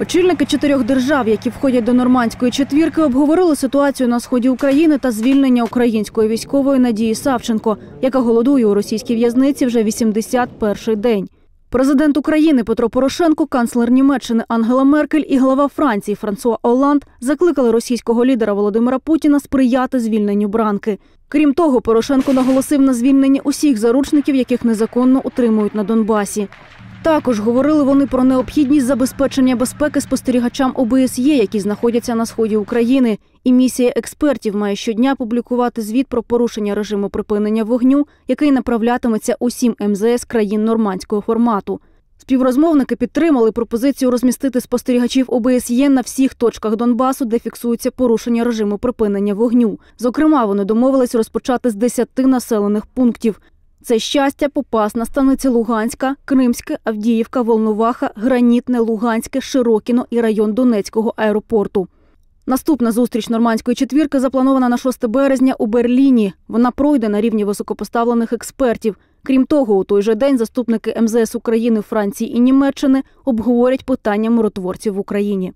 Очільники чотирьох держав, які входять до нормандської четвірки, обговорили ситуацію на сході України та звільнення української військової Надії Савченко, яка голодує у російській в'язниці вже 81-й день. Президент України Петро Порошенко, канцлер Німеччини Ангела Меркель і глава Франції Франсуа Оланд закликали російського лідера Володимира Путіна сприяти звільненню бранки. Крім того, Порошенко наголосив на звільненні усіх заручників, яких незаконно утримують на Донбасі. Також говорили вони про необхідність забезпечення безпеки спостерігачам ОБСЄ, які знаходяться на сході України. І місія експертів має щодня публікувати звіт про порушення режиму припинення вогню, який направлятиметься усім МЗС країн нормандського формату. Співрозмовники підтримали пропозицію розмістити спостерігачів ОБСЄ на всіх точках Донбасу, де фіксується порушення режиму припинення вогню. Зокрема, вони домовились розпочати з 10 населених пунктів. Це щастя, Попасна, Станиця Луганська, Кримське, Авдіївка, Волноваха, Гранітне, Луганське, Широкіно і район Донецького аеропорту. Наступна зустріч нормандської четвірки запланована на 6 березня у Берліні. Вона пройде на рівні високопоставлених експертів. Крім того, у той же день заступники МЗС України, Франції і Німеччини обговорять питання миротворців в Україні.